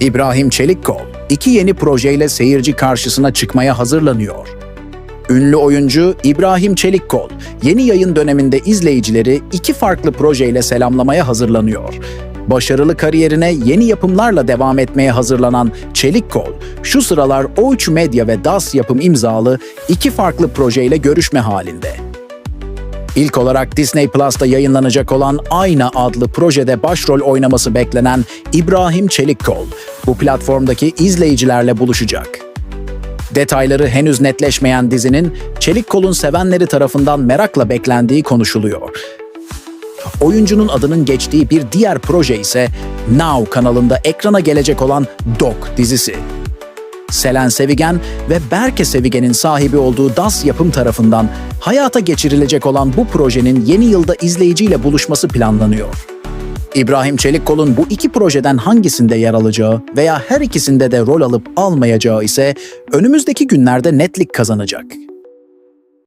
İbrahim Çelikkol, iki yeni projeyle seyirci karşısına çıkmaya hazırlanıyor. Ünlü oyuncu İbrahim Çelikkol, yeni yayın döneminde izleyicileri iki farklı projeyle selamlamaya hazırlanıyor. Başarılı kariyerine yeni yapımlarla devam etmeye hazırlanan Çelikkol, şu sıralar O3 Medya ve DAS yapım imzalı iki farklı projeyle görüşme halinde. İlk olarak Disney Plus'ta yayınlanacak olan Ayna adlı projede başrol oynaması beklenen İbrahim Çelikkol, bu platformdaki izleyicilerle buluşacak. Detayları henüz netleşmeyen dizinin Çelikkol'un sevenleri tarafından merakla beklendiği konuşuluyor. Oyuncunun adının geçtiği bir diğer proje ise Now kanalında ekrana gelecek olan Dog dizisi. Selen Sevigen ve Berke Sevigen'in sahibi olduğu DAS yapım tarafından hayata geçirilecek olan bu projenin yeni yılda izleyiciyle buluşması planlanıyor. İbrahim Çelikkol'un bu iki projeden hangisinde yer alacağı veya her ikisinde de rol alıp almayacağı ise önümüzdeki günlerde netlik kazanacak.